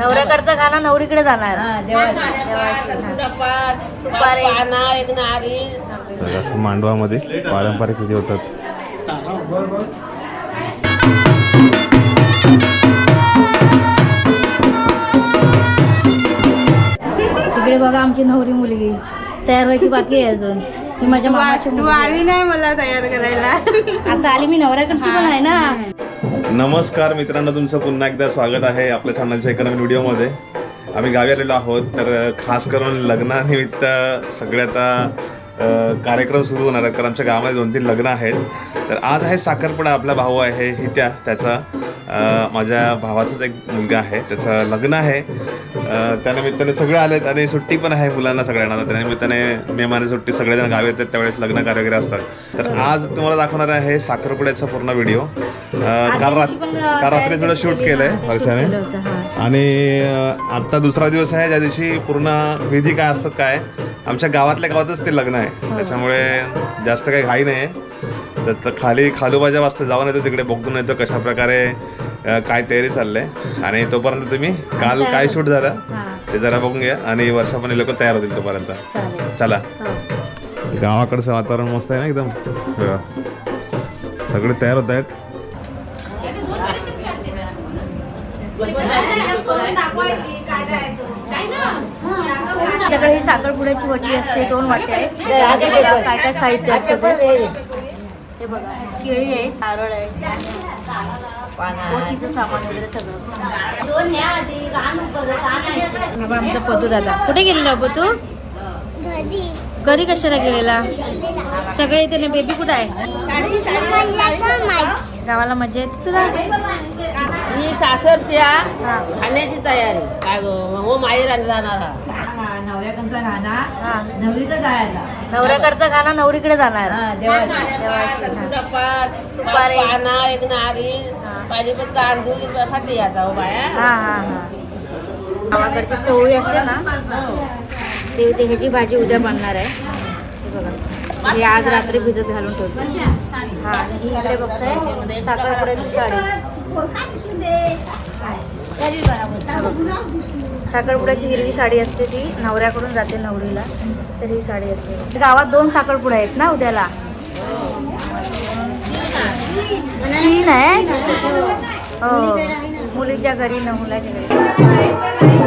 नवऱ्याकडचं खाना नवरीकडे जाणार. सुपारी. एक नारी तर असं मांडवामध्ये पारंपरिक विधी होतात. तिकडे बघा आमची नवरी मुलगी. तयार व्हायची बाकी आहे अजून. ही माझ्या मामाची तू मुलगी आहे. आली नाही मला तयार करायला. आता आली मी नवऱ्याकडची पण आहे ना. नमस्कार मित्रांनो तुमचं पुन्हा एकदा स्वागत आहे आपल्या चॅनलच्या एका नवीन व्हिडिओमध्ये. आम्ही गावी आलेलो आहोत तर खास करून लग्नानिमित्त सगळे आता अ, कार्यक्रम सुरू होणार आहेत कारण आमच्या गावामध्ये दोन तीन लग्न आहेत. तर आज आहे साखरपुडा आपला भाऊ आहे हित्या त्याचा अ, माझ्या भावाचाच एक मुलगा आहे त्याचं लग्न आहे. त्यानिमित्ताने सगळे आलेत आणि सुट्टी पण आहे मुलांना सगळ्यांना. त्यानिमित्ताने मे महिने सुट्टी सगळेजण गावी येतात त्यावेळेस लग्न कार्य वगैरे असतात. तर आज तुम्हाला दाखवणार आहे साखरपुड्याचा पूर्ण व्हिडिओ. काल रात काल रात्री थोडं शूट केलंय वर्षाने आणि अ, आत्ता दुसरा दिवस आहे ज्या दिवशी पूर्ण विधी काय असतात काय आमच्या गावातल्या गावातच ते लग्न आहे. त्याच्यामुळे जास्त काही घाई नाही आहे तर खाली खालूबाजा वाजता जाऊन येतो तिकडे बघून येतो कशा प्रकारे अ, काय तयारी चाललंय? आणि तोपर्यंत तुम्ही काल काय शूट झालं ते जरा बघून घ्या आणि वर्षा पण लोक तयार होतील तोपर्यंत. चला. हो. गावाकडचं वातावरण मस्त आहे ना एकदम. सगळे तयार होत आहेत? ही साखरपुड्याची वटी असते दोन वाट्या आहेत. हे बघा, काय काय साहित्य असतं ते. हे बघा केळी आहे नारळ आहे. वटीचं सामान वगैरे सगळं बाबा आमचा पदू दादा. कुठे गेलेला बाबा तू घरी कशाला गेलेला? सगळे इथे ना बेबी कुठं आहे? गावाला मजा येते तुला? ही. सासरच्या. खाण्याची तयारी. काय गं हो माहेर जाणार नवऱ्याकडचा खाना नवरीकडे जाणार. देवाशी. सुपारी. पाना एक नारी पाहिजे पण तांदूळ खाते याचा हो. बाया हा हा हा. गावाकडची चवळी असते ना ते ते ह्याची भाजी उद्या बनणार आहे. हे बघा. हे आज रात्री भिजत घालून ठेवतो. हा आणि ही इकडे बघताय साखरपुड्याची साडी. साखरपुड्याची हिरवी साडी असते ती नवऱ्याकडून जाते नवरीला तर ही साडी असते. गावात दोन साखरपुड्या आहेत ना उद्याला? तीन आहे? हो. मुलीच्या घरी न मुलाच्या घरी.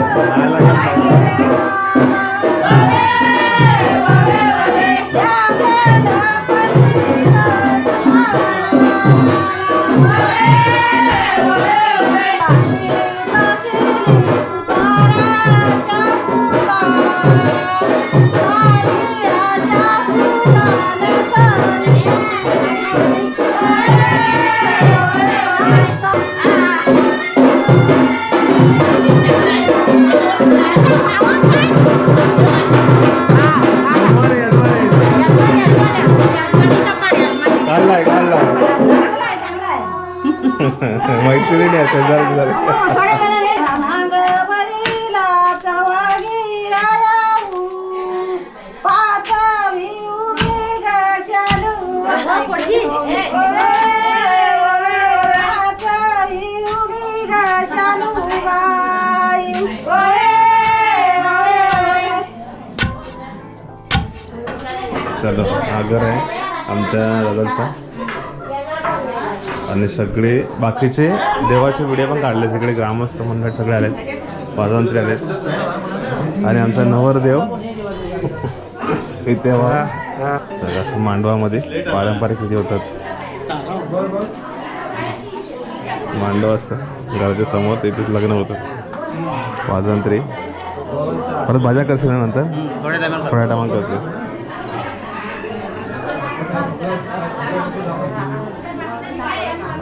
चलो हा घर आहे आमच्या दादाचा. आणि सगळे बाकीचे देवाचे व्हिडिओ पण काढले सगळे ग्रामस्थ मंडळ सगळे आलेत वाजंत्री आलेत. आणि आमचा नवरदेव. तर असं मांडवामध्ये पारंपरिक विधी होतात. मांडव असतं. घराच्या समोर तिथेच लग्न होतं. वाजंत्री परत भाज्या करशील नंतर? थोड्या टायमान करतो.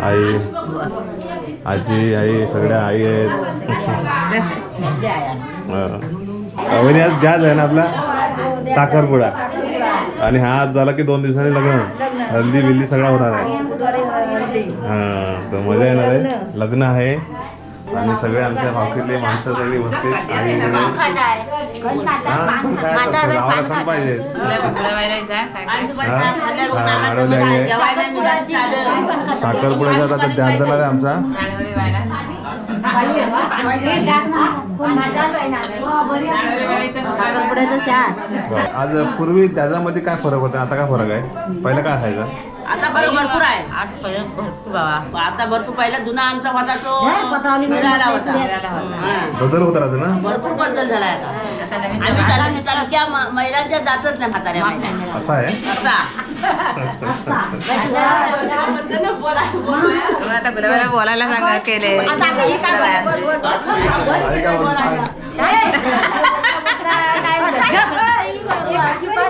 आई. आजी आई सगळ्या आई आहेत. अवनी आज गॅस आहे ना आपला साखरपुडा. आणि हा आज झाला की दोन दिवसांनी लग्न. हल्दी बिल्दी सगळा होणार आहे. हा तर मजा येणार आहे. लग्न आहे. आणि सगळे आमच्या माणसं सगळी बसतील आणि हा, पण काय नावाला पण पाहिजे हा? हा, अडवले आहे. साखरपुड्याचा आता ध्यान जाणार आहे आमचा. आज पूर्वी त्याच्यामध्ये काय फरक होता आता काय फरक आहे पहिलं काय असायचं आता बरं भरपूर आहे? आठ पहिलं भरपूर बाबा. आता भरपूर पहिला जुना आमचा होता तो मिळाला होता. हा. बदल होत राहतो ना? भरपूर बदल झालाय आता. आम्ही चालू चालूच्या म- महिलांच्या जातच नाही म्हाताऱ्या महिला. असं आहे? असा. आता गुलाबाला बोलायला सांगा केले. काय? चांगल्यांचं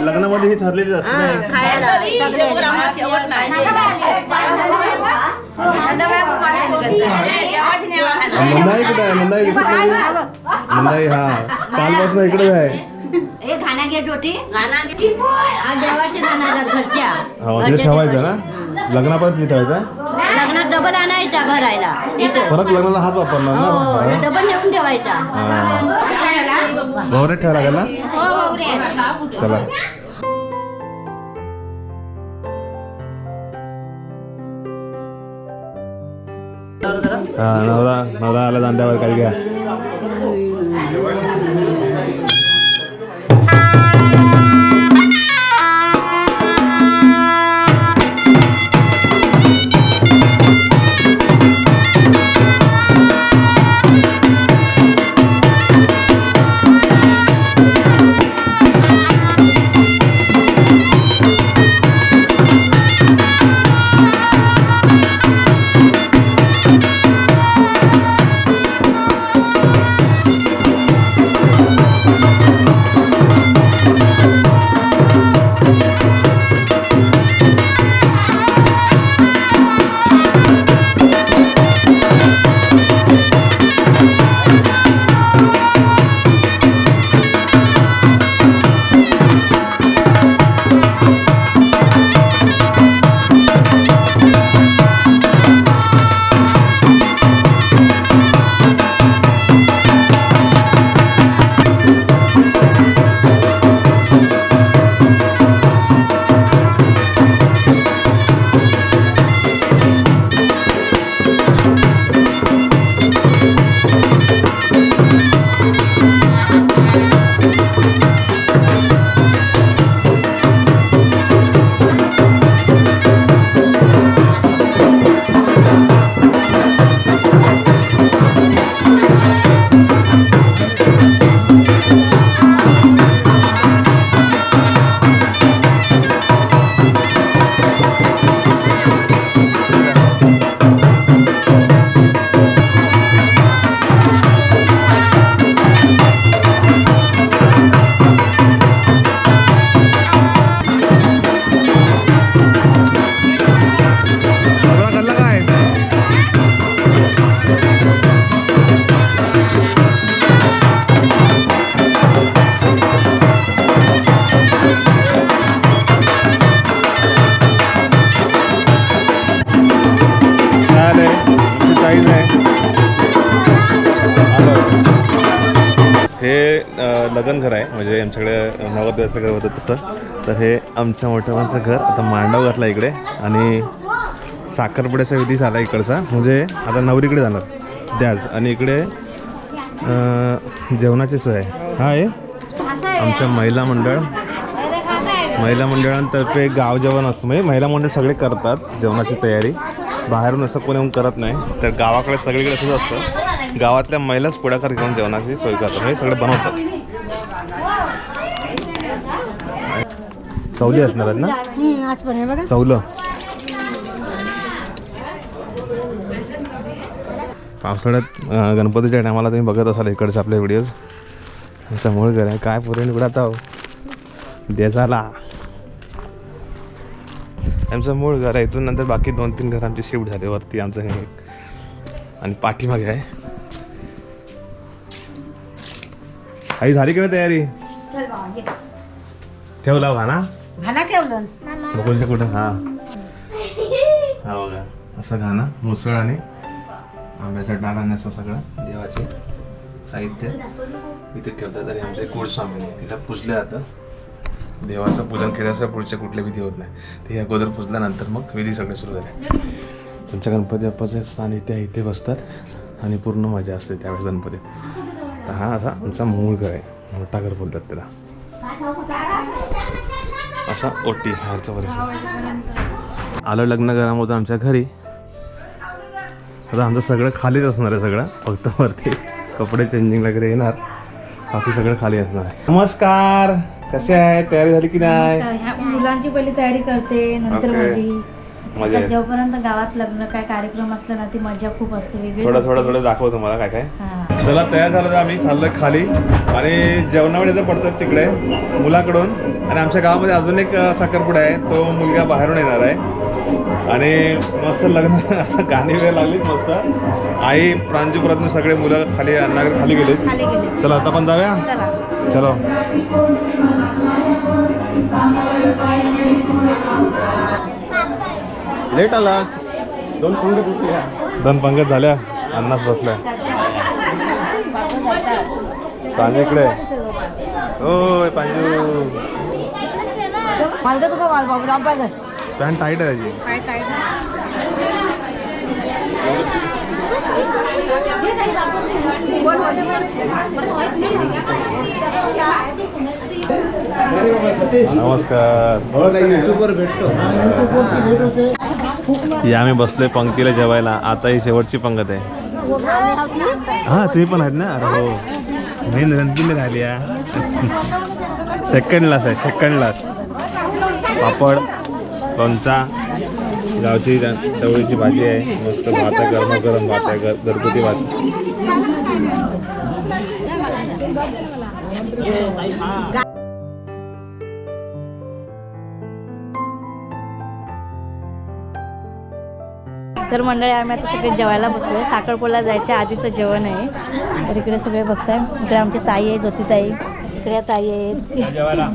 लग्नामध्ये ही ठरलेली असते कुठे आहे? नंदाई हा. कालपासून इकडेच आहे. हे खाना घे टोटी गाणं देवाशी जाणार घरच्या. हा तिथे ठेवायचं ना? लग्नापर्यंत तिथे ठेवायचा? लग्नात डबल आणायचा भरायला इथं. परत लग्नाला हाच वापरणार ना? हा. डबल नेऊन ठेवायचा. हा. ठेवा लागेल ना चला हा नवरा नवरा आला दांड्यावर काही घ्या नवरदेवाचं घर होतं तसं. तर हे आमच्या मोठ्याबांचं घर आता मांडव घातला इकडे. आणि साखरपुड्याचा विधी झाला इकडचा. म्हणजे आता नवरीकडे जाणार. द्याज आणि इकडे जेवणाची सोय आहे. हा आहे आमच्या महिला मंडळ. महिला मंडळांतर्फे गाव जेवण असतं. म्हणजे महिला मंडळ सगळे करतात जेवणाची तयारी. बाहेरून असं कोणी येऊन करत नाही. तर गावाकडे सगळीकडे असंच असतं. गावातल्या महिलाच पुढाकार घेऊन जेवणाची सोय करतात. म्हणजे सगळे बनवतात. चवली असणार आहेत ना? आज पण हे बघा. चवलं पावसाळ्यात अं, गणपतीच्या टायमाला तुम्ही बघत असाल इकडचे आपले व्हिडिओज त्यामुळे घर आहे. काय पुरण आता देसाला. आमचं मूळ घर आहे. इथून नंतर बाकी दोन तीन घर आमची शिफ्ट झाले वरती. आमचं हे एक. आणि पाठीमागे आहे. आई झाली की नाही तयारी? ठेवला हा ना. घाला ठेवलं. बघून कुठं? हा. हा बघा. असं गाणं मुसळ आणि आंब्याचा डाळ आणि असं सगळं देवाचे साहित्य. इथे ठेवतात आणि आमचे कुळस्वामी तिला पूजलं जातं देवाचं पूजन केल्याशिवाय पुढचे कुठले विधी होत नाही. ते अगोदर पूजल्यानंतर मग विधी सगळे सुरू झाले. तुमच्या गणपती बाप्पाचे स्थान इथे इथे बसतात. आणि पूर्ण मजा असते त्यावेळेस गणपती तर हा असा आमचा मूळ घर आहे. मोठा घर बोलतात त्याला. असा ओटी हारचा परिसर. आलं लग्न घरामधून आमच्या घरी. आता आमचं सगळं खालीच असणार आहे सगळं. फक्त वरती कपडे चेंजिंग वगैरे येणार. बाकी सगळं खाली असणार आहे. नमस्कार. कसे आहे तयारी झाली की नाही? मुलांची पहिली तयारी करते. नंतर. माझी. मजा आहे जोपर्यंत गावात लग्न काय कार्यक्रम असला ना ती मजा खूप असते वेगळी थोडं थोडं थोडं दाखव तुम्हाला काय काय? हा. चला तयार झालं तर आम्ही चाललोय खाली. आणि जेवणावेळी तर पडतात तिकडे मुलाकडून. आणि आमच्या गावामध्ये अजून एक साखरपुडा आहे तो मुलगा बाहेरून येणार आहे. आणि मस्त लग्न गाणी वेळ लागलीच मस्त. आई प्रांजू सगळे मुलं खाली अन्नागर खाली गेलेत. खाली गेले चला आता पण जाऊया? चला. चलो. लेट आला. दोन पंगत दोन पंगत झाल्या. अन्नाच बसल्या. पांजू इकडे. ओय पांजू. पॅन्ट टाईट आहे त्याची. नमस्कार. या आम्ही बसलोय पंक्तीला जेवायला. आता ही शेवटची पंगत आहे. हा तुम्ही पण आहेत ना? अरे हो. मेन रणपिंड राहिली सेकंड लास्ट आहे सेकंड लास्ट पापड लोणचा गावची चवळीची भाजी आहे. मस्त भात आहे गरम गरम भात आहे घर- घरगुती भात. तर मंडळी आम्ही आता सगळे जेवायला बसलो साखरपुड्याला जायच्या आधीचं जेवण आहे. तर इकडे सगळे बघताय. इकडे आमची ताई आहे ज्योतिताई. इकडे ताई आहेत. जेवायला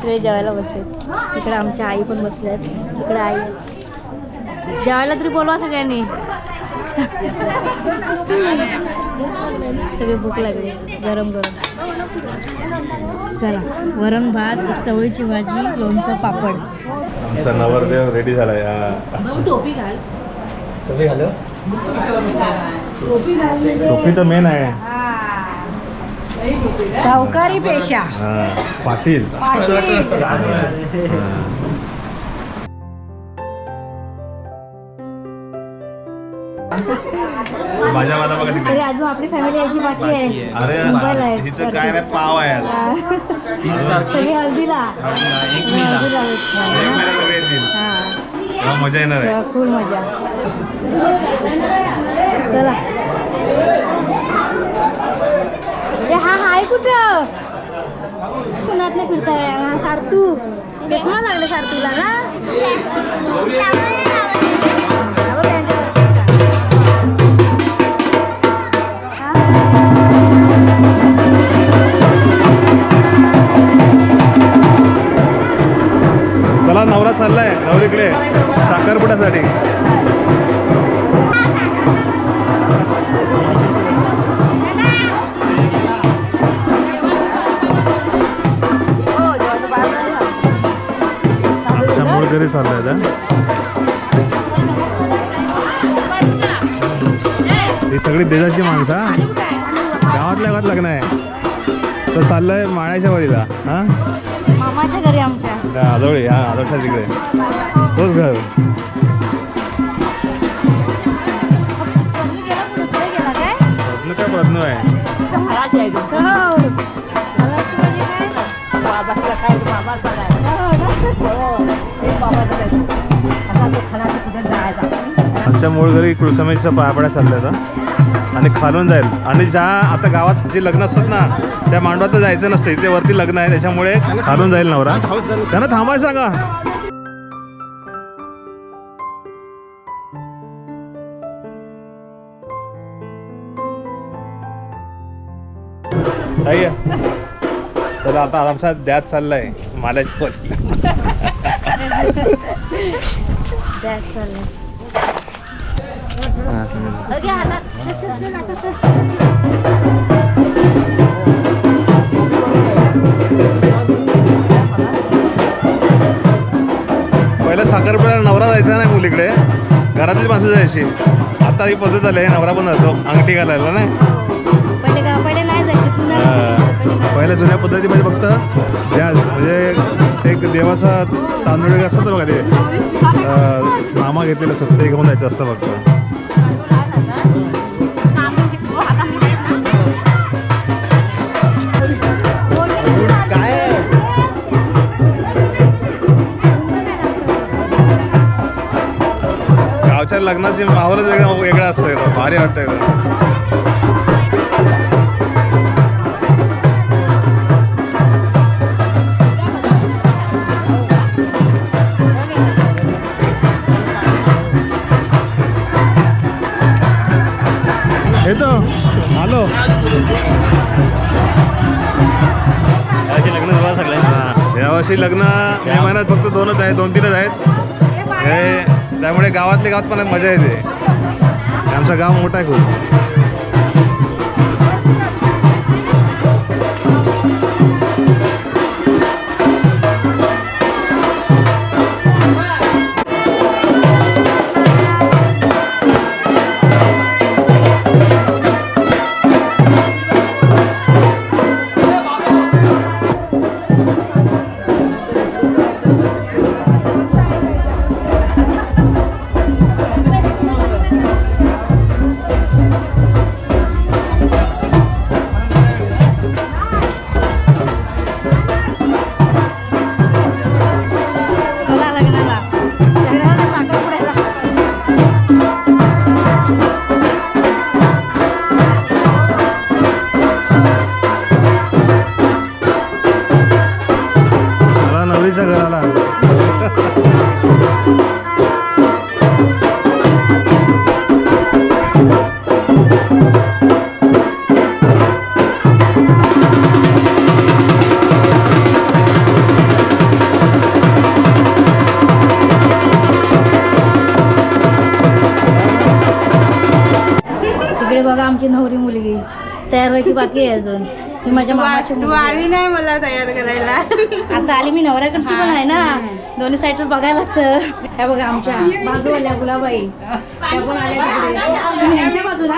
सगळे जेवायला बसले इकडे आमच्या आई पण बसल्या आहेत इकडे आई आहे. जेवायला तरी बोलवा सगळ्यांनी. सगळी भूक लागली. गरम गरम. चला वरण भात चवळीची भाजी लोणचं पापड. आमचा नवरदेव रेडी झालाय हा. टोपी घाल. टोपी तर मेन आहे. सावकारी पेशा. हा, पाटील. माझ्या माझा बघा तिकडे. अजून आपली फॅमिली यायची बाकी आहे. अरे. इथं काय नाही पाव आहे. हा. सगळी हळदीला. हळदीला एक. महिना सगळे येतील तेव्हा मजा येणार आहे. खूप मजा. चला. हा हाय कुठं पुण्यात नाही फिरताय. हा सारतू चष्मा लागले सारतूला ना? नवरा चाललाय. नवरीकडे साखरपुड्यासाठी आमच्या मूळ घरी चाललाय ही सगळी देशाची माणसं हा? गावातल्या गावात लग्न आहे. तर चाललंय माळ्याच्या वळीला हा? मामाच्या घरी आमच्या. त्या आजवळी हा आजवळच्या तिकडे. तोच घर. प्रश्न आहे खलाशी आहे बाबाचा काय बाबाचा काय हो एक बाबाचा काय असा तो खलाशी कुठे जायचा आमच्या मूळ घरी कुळसमेच्या पायापड्या चालल्या होता आणि खालून जाईल. आणि ज्या आता गावात जे लग्न असतात ना त्या मांडवात जायचं नसतं. इथे वरती लग्न आहे त्याच्यामुळे खालून जाईल नवरा. त्यांना थांबायला सांगा. ताई चला आता आमचा द्यात चाललाय. चल. पहिला साखरपुड्याला नवरा जायचा नाही मुलीकडे. घरातलीच माणसं जायची. आता ही पद्धत झाली आहे नवरा पण जातो. अंगठी घालायला नाही? पहिल्या जुन्या पद्धतीमध्ये फक्त त्या म्हणजे एक देवाचा तांदूळ असतात बघा ते नामा घेतलेलं असतं ते घेऊन जायचं असतं फक्त. गावच्या लग्नाची माहोलच वेगळा वेगळा असतं भारी वाटतं येतो आलो. लग्न झालं सगळं यावर्षी लग्न मे महिन्यात फक्त दोनच आहेत दोन तीनच आहेत. हे त्यामुळे गावातल्या गावात पण मजा येते. आमचं गाव मोठं आहे खूप. व्हायची बाकी आहे अजून. ही माझ्या मामाची तू मुलगी आहे. आली नाही मला तयार करायला. आता आली मी नवऱ्याकडची पण आहे ना. दोन्ही साईडवर बघायला लागतं. हे बघा आमच्या बाजूवाल्या गुलाबाई. त्या पण आल्या तिकडे. तुम्ही यांच्या बाजूला?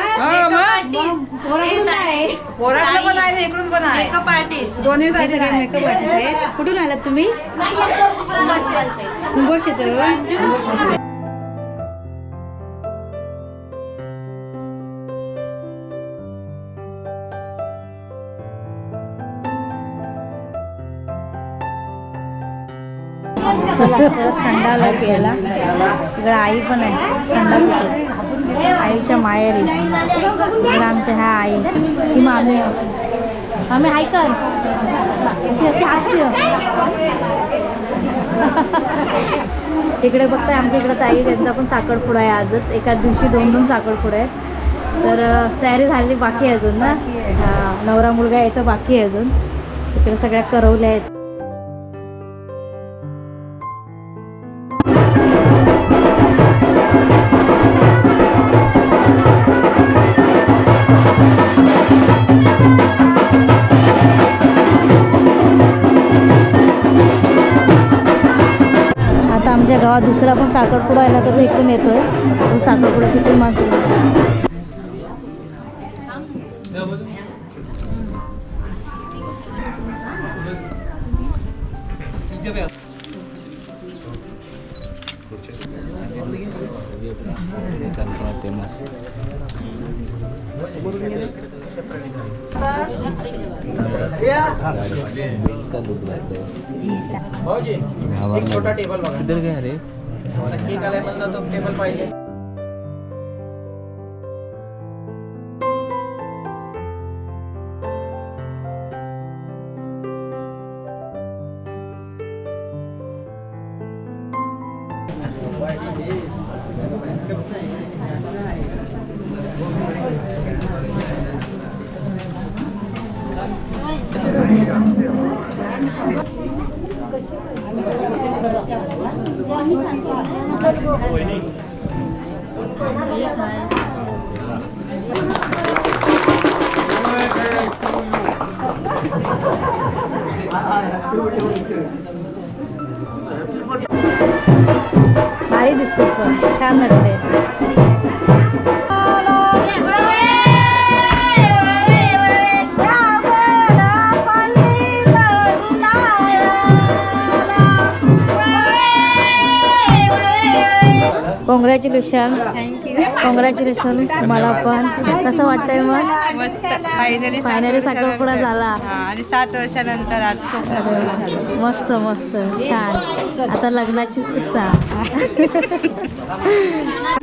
पोराकडून नाही. पोरातलं पण आहे ना, इकडून पण आहे. मेकअप आर्टिस्ट दोन्ही हे सगळे मेकअप आर्टिस्ट आहेत. कुठून आलात तुम्ही? क्षेत्र चला तर थंड प्यायला. इकडं आई पण आहे थंडा आईच्या माहेरी. इकडं आमच्या ह्या आई ही मामी आहे आमची. मामी आई कर. अशी अशी हात इकडे बघताय आमच्या इकडं ताई त्यांचा पण साखरपुडा आहे आजच. एका दिवशी दोन दोन साखरपुडा आहे तर तयारी झाली बाकी आहे अजून ना. नवरा मुलगा यायचं बाकी आहे अजून. इकडे सगळ्या करवल्या आहेत. दुसरा पण साखरपुडा आहे ना तर तो इकडून येतोय तो साखरपुड्याची पण माणसं येतात. छोटा टेबल बघा. इधर काय रे. केक आलाय म्हणलं तो टेबल पाहिजे. भारी दिसते पण छान वाटते कॉंग्रॅच्युलेशन कॉंग्रॅच्युलेशन मला पण. कसं वाटतंय मग? फायनली फायनली साखरपुडा झाला. आणि सात वर्षानंतर आज. मस्त मस्त. छान. आता लग्नाची सुद्धा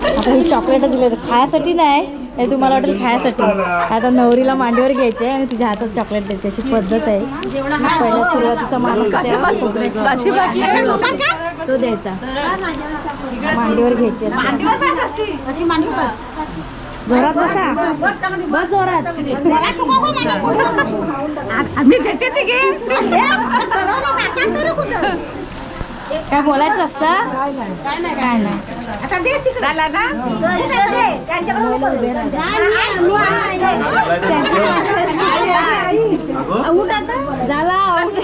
आता ही चॉकलेट दिले खायसाठी नाही हे तुम्हाला वाटेल खायसाठी. आता नवरीला मांडीवर घ्यायचे आणि तिच्या हातात चॉकलेट द्यायची. अशी पद्धत आहे. पहिला सुरुवातीचा माणूस तो द्यायचा. मांडीवर घ्यायची असते. जोरात बसा. बस जोरात. काय बोलायचं असतं? काय नाही काय नाही झाला. ना झाला ते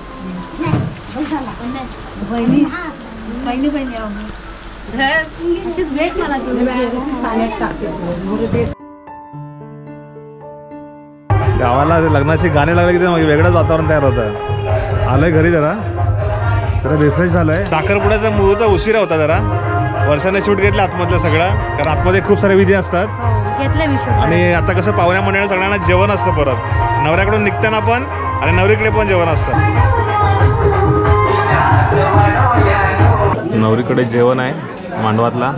बहिणी बहिणी बहिणी भेट मला गावाला लग्नाची गाणी लागली की ते मग वेगळंच वातावरण तयार होतं. आलंय घरी जरा. जरा रिफ्रेश झालंय. साखरपुड्याचा मुहूर्त उशिरा होता जरा. वर्षाने शूट घेतलं आतमधलं सगळं. कारण आतमध्ये खूप सारे विधी असतात. आणि आता कसं पाहुण्या मंडळी सगळ्यांना जेवण असतं परत. नवऱ्याकडून निघताना पण आणि नवरीकडे पण जेवण असतं. नवरीकडे जेवण आहे मांडवातला.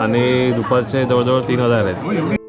आणि दुपारचे जवळजवळ तीन हजार आहेत.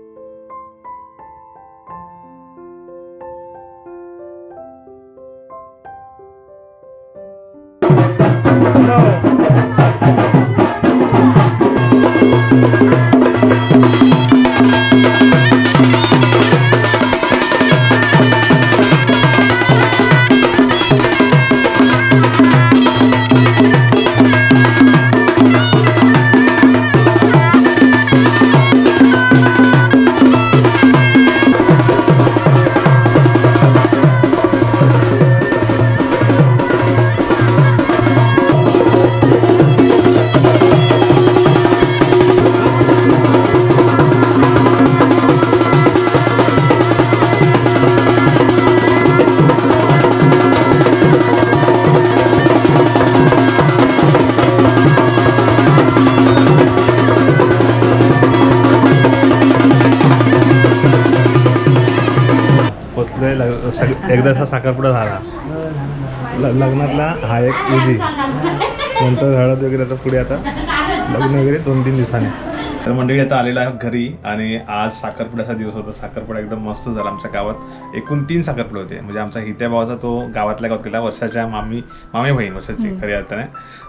पुढे आता. लग्न वगैरे दोन तीन दिवसांनी. तर मंडळी आता आलेला आहे घरी आणि आज साखरपुड्याचा दिवस होता. साखरपुडा एकदम मस्त झाला आमच्या गावात. एकूण तीन साखरपुडे होते. म्हणजे आमचा हित्या भावाचा तो गावातल्या गावात गेला वर्षाच्या मामी मामी बहीण वर्षाची खरी अर्थाने.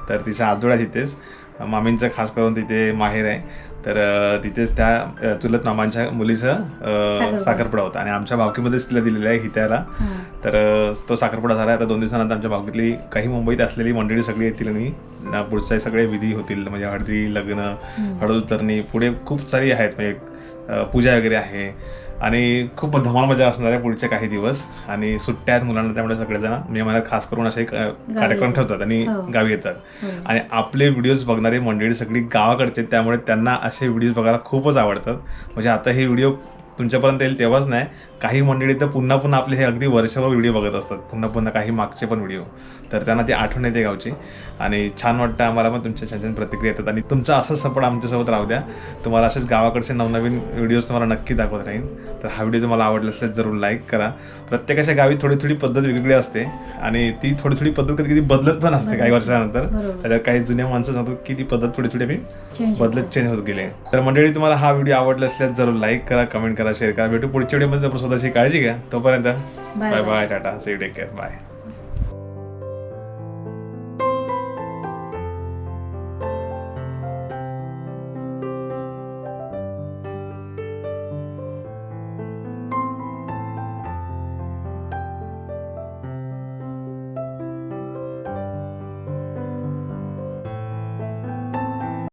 तर तिचा आजोळा तिथेच. मामींचं खास करून तिथे माहेर आहे. तर तिथेच त्या चुलत मामांच्या मुलीचं साखरपुडा. होता. आणि आमच्या भावकीमध्येच तिला दिलेला आहे हित्याला. तर तो साखरपुडा झाला. आता दोन दिवसानंतर आमच्या भावकीतली काही मुंबईत असलेली मंडळी सगळी येतील आणि पुढचे सगळे विधी होतील. म्हणजे हळदी लग्न हळद उतरणी पुढे खूप सारी आहेत. म्हणजे पूजा वगैरे आहे. आणि खूप धमाल मजा असणार आहे पुढचे काही दिवस. आणि सुट्ट्या आहेत मुलांना त्यामुळे सगळेजण मे महिन्यात खास करून असे कार्यक्रम ठेवतात आणि गावी येतात. आणि आपले व्हिडिओज बघणारी मंडळी सगळी गावाकडचे त्यामुळे त्यांना असे व्हिडिओज बघायला खूपच आवडतात. म्हणजे आता हे व्हिडिओ तुमच्यापर्यंत येईल तेव्हाच नाही. काही मंडळी तर पुन्हा पुन्हा आपले हे अगदी वर्षभर व्हिडिओ बघत असतात. पुन्हा पुन्हा काही मागचे पण व्हिडिओ. तर त्यांना ती आठवण येते गावची. आणि छान वाटतं आम्हाला पण तुमच्या छान छान प्रतिक्रिया येतात. आणि तुमचा असाच सपोर्ट आमच्यासोबत राहू द्या. तुम्हाला असेच गावाकडचे नवनवीन व्हिडिओज तुम्हाला नक्की दाखवत राहीन. तर हा व्हिडिओ तुम्हाला आवडला असेल जरूर लाईक करा. प्रत्येकाच्या गावी थोडी थोडी पद्धत वेगवेगळी असते. आणि ती थोडी थोडी पद्धत कधी कधी बदलत पण असते काही वर्षानंतर. त्याच्यात काही जुन्या माणसं सांगतात की ती पद्धत थोडी थोडी आम्ही बदलत चेंज होत गेले. तर मंडळी तुम्हाला हा व्हिडिओ आवडला असल्यास जरूर लाईक करा कमेंट करा शेअर करा. भेटू पुढच्या व्हिडिओमध्ये स्वतःची काळजी घ्या. तोपर्यंत bye bye tata. Take care bye